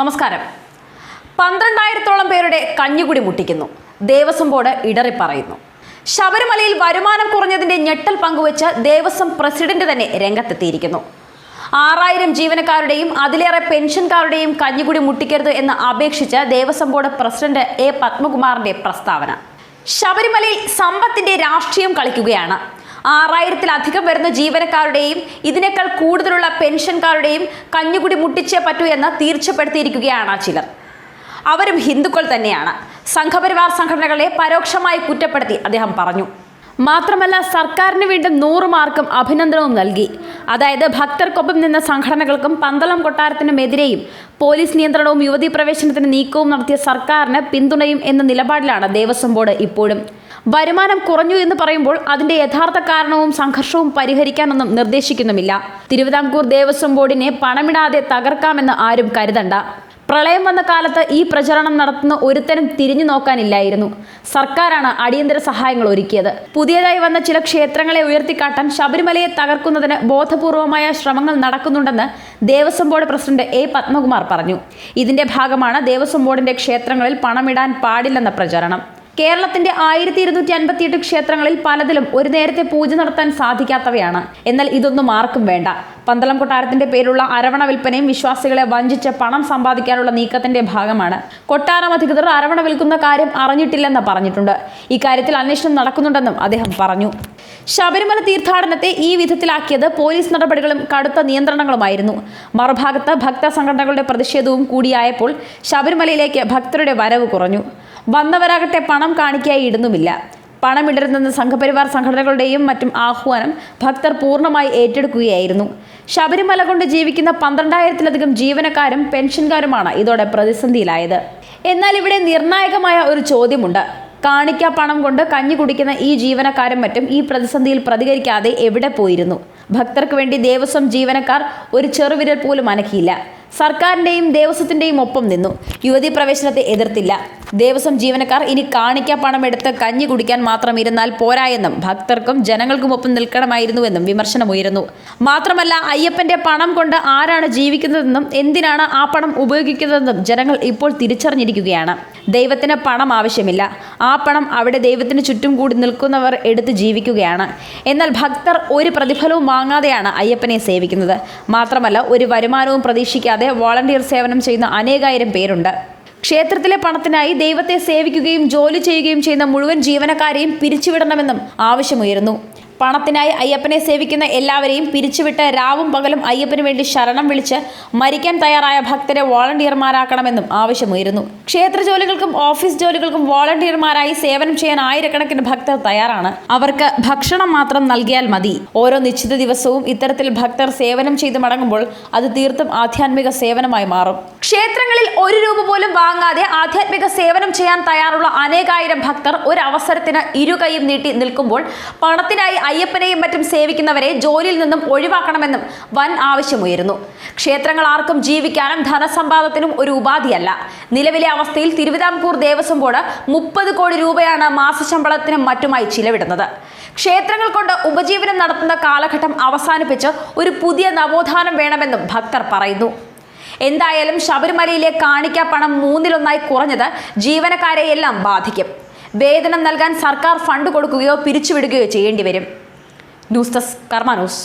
നമസ്കാരം. പന്ത്രണ്ടായിരത്തോളം പേരുടെ കഞ്ഞുകുടി മുട്ടിക്കുന്നു. ദേവസ്വം ബോർഡ് ഇടറി പറയുന്നു. ശബരിമലയിൽ വരുമാനം കുറഞ്ഞതിന്റെ ഞെട്ടൽ പങ്കുവച്ച് ദേവസ്വം പ്രസിഡന്റ് തന്നെ രംഗത്തെത്തിയിരിക്കുന്നു. ആറായിരം ജീവനക്കാരുടെയും അതിലേറെ പെൻഷൻകാരുടെയും കഞ്ഞുകുടി മുട്ടിക്കരുത് എന്ന് അപേക്ഷിച്ച് ദേവസ്വം ബോർഡ് പ്രസിഡന്റ് എ പത്മകുമാറിന്റെ പ്രസ്താവന. ശബരിമലയിൽ സമ്പത്തിന്റെ രാഷ്ട്രീയം കളിക്കുകയാണ്. ആറായിരത്തിലധികം വരുന്ന ജീവനക്കാരുടെയും ഇതിനേക്കാൾ കൂടുതലുള്ള പെൻഷൻകാരുടെയും കഞ്ഞുകുടി മുട്ടിച്ചേ പറ്റൂ എന്ന് തീർച്ചപ്പെടുത്തിയിരിക്കുകയാണ് ചിലർ. അവരും ഹിന്ദുക്കൾ തന്നെയാണ്. സംഘപരിവാർ സംഘടനകളെ പരോക്ഷമായി കുറ്റപ്പെടുത്തി അദ്ദേഹം പറഞ്ഞു. മാത്രമല്ല സർക്കാരിന് വീണ്ടും നൂറ് മാർക്കും അഭിനന്ദനവും നൽകി. അതായത് ഭക്തർക്കൊപ്പം നിന്ന സംഘടനകൾക്കും പന്തളം കൊട്ടാരത്തിനുമെതിരെയും പോലീസ് നിയന്ത്രണവും യുവതി പ്രവേശനത്തിന് നീക്കവും നടത്തിയ സർക്കാരിന് പിന്തുണയും എന്ന നിലപാടിലാണ് ദേവസ്വം ബോർഡ് ഇപ്പോഴും. വരുമാനം കുറഞ്ഞു എന്ന് പറയുമ്പോൾ അതിന്റെ യഥാർത്ഥ കാരണവും സംഘർഷവും പരിഹരിക്കാനൊന്നും നിർദ്ദേശിക്കുന്നുമില്ല. തിരുവിതാംകൂർ ദേവസ്വം ബോർഡിനെ പണമിടാതെ തകർക്കാമെന്ന് ആരും കരുതണ്ട. പ്രളയം വന്ന കാലത്ത് ഈ പ്രചരണം നടത്തുന്ന ഒരുത്തരും തിരിഞ്ഞു നോക്കാനില്ലായിരുന്നു. സർക്കാരാണ് അടിയന്തര സഹായങ്ങൾ ഒരുക്കിയത്. പുതിയതായി വന്ന ചില ക്ഷേത്രങ്ങളെ ഉയർത്തിക്കാട്ടാൻ ശബരിമലയെ തകർക്കുന്നതിന് ബോധപൂർവമായ ശ്രമങ്ങൾ നടക്കുന്നുണ്ടെന്ന് Devaswom board president A Padmakumar പറഞ്ഞു. ഇതിന്റെ ഭാഗമാണ് ദേവസ്വം ബോർഡിന്റെ ക്ഷേത്രങ്ങളിൽ പണമിടാൻ പാടില്ലെന്ന പ്രചരണം. കേരളത്തിന്റെ ആയിരത്തി ഇരുന്നൂറ്റി അൻപത്തിയെട്ട് ക്ഷേത്രങ്ങളിൽ പലതിലും ഒരു നേരത്തെ പൂജ നടത്താൻ സാധിക്കാത്തവയാണ്. എന്നാൽ ഇതൊന്നും ആർക്കും വേണ്ട. പന്തളം കൊട്ടാരത്തിന്റെ പേരുള്ള അരവണ വിൽപ്പനയും വിശ്വാസികളെ വഞ്ചിച്ച് പണം സമ്പാദിക്കാനുള്ള നീക്കത്തിന്റെ ഭാഗമാണ്. കൊട്ടാരം അധികൃതർ അരവണ വിൽക്കുന്ന കാര്യം അറിഞ്ഞിട്ടില്ലെന്ന് പറഞ്ഞിട്ടുണ്ട്. ഇക്കാര്യത്തിൽ അന്വേഷണം നടക്കുന്നുണ്ടെന്നും അദ്ദേഹം പറഞ്ഞു. ശബരിമല തീർത്ഥാടനത്തെ ഈ വിധത്തിലാക്കിയത് പോലീസ് നടപടികളും കടുത്ത നിയന്ത്രണങ്ങളുമായിരുന്നു. മറുഭാഗത്ത് ഭക്ത സംഘടനകളുടെ പ്രതിഷേധവും കൂടിയായപ്പോൾ ശബരിമലയിലേക്ക് ഭക്തരുടെ വരവ് കുറഞ്ഞു. വന്നവരാകട്ടെ പണം കാണിക്കായി ഇടുന്നുമില്ല. പണമിടരുതെന്ന സംഘപരിവാർ സംഘടനകളുടെയും മറ്റും ആഹ്വാനം ഭക്തർ പൂർണമായി ഏറ്റെടുക്കുകയായിരുന്നു. ശബരിമല കൊണ്ട് ജീവിക്കുന്ന പന്ത്രണ്ടായിരത്തിലധികം ജീവനക്കാരും പെൻഷൻകാരുമാണ് ഇതോടെ പ്രതിസന്ധിയിലായത്. എന്നാൽ ഇവിടെ നിർണായകമായ ഒരു ചോദ്യമുണ്ട്. കാണിക്ക പണം കൊണ്ട് കഞ്ഞി കുടിക്കുന്ന ഈ ജീവനക്കാരും മറ്റും ഈ പ്രതിസന്ധിയിൽ പ്രതികരിക്കാതെ എവിടെ പോയിരുന്നു? ഭക്തർക്ക് വേണ്ടി ദേവസ്വം ജീവനക്കാർ ഒരു ചെറുവിരൽ പോലും അനക്കിയില്ല. സർക്കാരിന്റെയും ദേവസ്വത്തിന്റെയും ഒപ്പം നിന്നു. യുവതി പ്രവേശനത്തെ എതിർത്തില്ല. ദേവസ്വം ജീവനക്കാർ ഇനി കാണിക്ക പണം എടുത്ത് കഞ്ഞി കുടിക്കാൻ മാത്രം ഇരുന്നാൽ പോരായെന്നും ഭക്തർക്കും ജനങ്ങൾക്കുമൊപ്പം നിൽക്കണമായിരുന്നുവെന്നും വിമർശനമുയരുന്നു. മാത്രമല്ല അയ്യപ്പന്റെ പണം കൊണ്ട് ആരാണ് ജീവിക്കുന്നതെന്നും എന്തിനാണ് ആ പണം ഉപയോഗിക്കുന്നതെന്നും ജനങ്ങൾ ഇപ്പോൾ തിരിച്ചറിഞ്ഞിരിക്കുകയാണ്. ദൈവത്തിന് പണം ആവശ്യമില്ല. ആ പണം അവിടെ ദൈവത്തിന് ചുറ്റും കൂടി നിൽക്കുന്നവർ എടുത്ത് ജീവിക്കുകയാണ്. എന്നാൽ ഭക്തർ ഒരു പ്രതിഫലവും വാങ്ങാതെയാണ് അയ്യപ്പനെ സേവിക്കുന്നത്. മാത്രമല്ല ഒരു വരുമാനവും പ്രതീക്ഷിക്കാതെ വോളണ്ടിയർ സേവനം ചെയ്യുന്ന അനേകായിരം പേരുണ്ട്. ക്ഷേത്രത്തിലെ പണത്തിനായി ദൈവത്തെ സേവിക്കുകയും ജോലി ചെയ്യുകയും ചെയ്യുന്ന മുഴുവൻ ജീവനക്കാരെയും പിരിച്ചുവിടണമെന്നും ആവശ്യമുയരുന്നു. പണത്തിനായി അയ്യപ്പനെ സേവിക്കുന്ന എല്ലാവരെയും പിരിച്ചുവിട്ട് രാവും പകലും അയ്യപ്പനു വേണ്ടി ശരണം വിളിച്ച് മരിക്കാൻ തയ്യാറായ ഭക്തരെ വോളണ്ടിയർമാരാക്കണമെന്നും ആവശ്യമുയരുന്നു. ക്ഷേത്ര ജോലികൾക്കും ഓഫീസ് ജോലികൾക്കും വോളണ്ടിയർമാരായി സേവനം ചെയ്യാൻ ആയിരക്കണക്കിന് ഭക്തർ തയ്യാറാണ്. അവർക്ക് ഭക്ഷണം മാത്രം നൽകിയാൽ മതി. ഓരോ നിശ്ചിത ദിവസവും ഇത്തരത്തിൽ ഭക്തർ സേവനം ചെയ്ത് മടങ്ങുമ്പോൾ അത് തീർത്തും ആധ്യാത്മിക സേവനമായി മാറും. ക്ഷേത്രങ്ങളിൽ ഒരു രൂപ പോലും വാങ്ങാതെ ആധ്യാത്മിക സേവനം ചെയ്യാൻ തയ്യാറുള്ള അനേകായിരം ഭക്തർ ഒരു ഇരുകൈയും നീട്ടി നിൽക്കുമ്പോൾ പണത്തിനായി അയ്യപ്പനെയും മറ്റും സേവിക്കുന്നവരെ ജോലിയിൽ നിന്നും ഒഴിവാക്കണമെന്നും വൻ ആവശ്യമുയരുന്നു. ക്ഷേത്രങ്ങൾ ആർക്കും ജീവിക്കാനും ധനസമ്പാദത്തിനും ഒരു ഉപാധിയല്ല. നിലവിലെ അവസ്ഥയിൽ തിരുവിതാംകൂർ ദേവസ്വം ബോർഡ് മുപ്പത് കോടി രൂപയാണ് മാസശമ്പളത്തിനും മറ്റുമായി ചിലവിടുന്നത്. ക്ഷേത്രങ്ങൾ കൊണ്ട് ഉപജീവനം നടത്തുന്ന കാലഘട്ടം അവസാനിപ്പിച്ച് ഒരു പുതിയ നവോത്ഥാനം വേണമെന്നും ഭക്തർ പറയുന്നു. എന്തായാലും ശബരിമലയിലെ കാണിക്ക പണം മൂന്നിലൊന്നായി കുറഞ്ഞത് ജീവനക്കാരെയെല്ലാം ബാധിക്കും. വേതനം നൽകാൻ സർക്കാർ ഫണ്ട് കൊടുക്കുകയോ പിരിച്ചുവിടുകയോ ചെയ്യേണ്ടി വരും. News desk Karma news.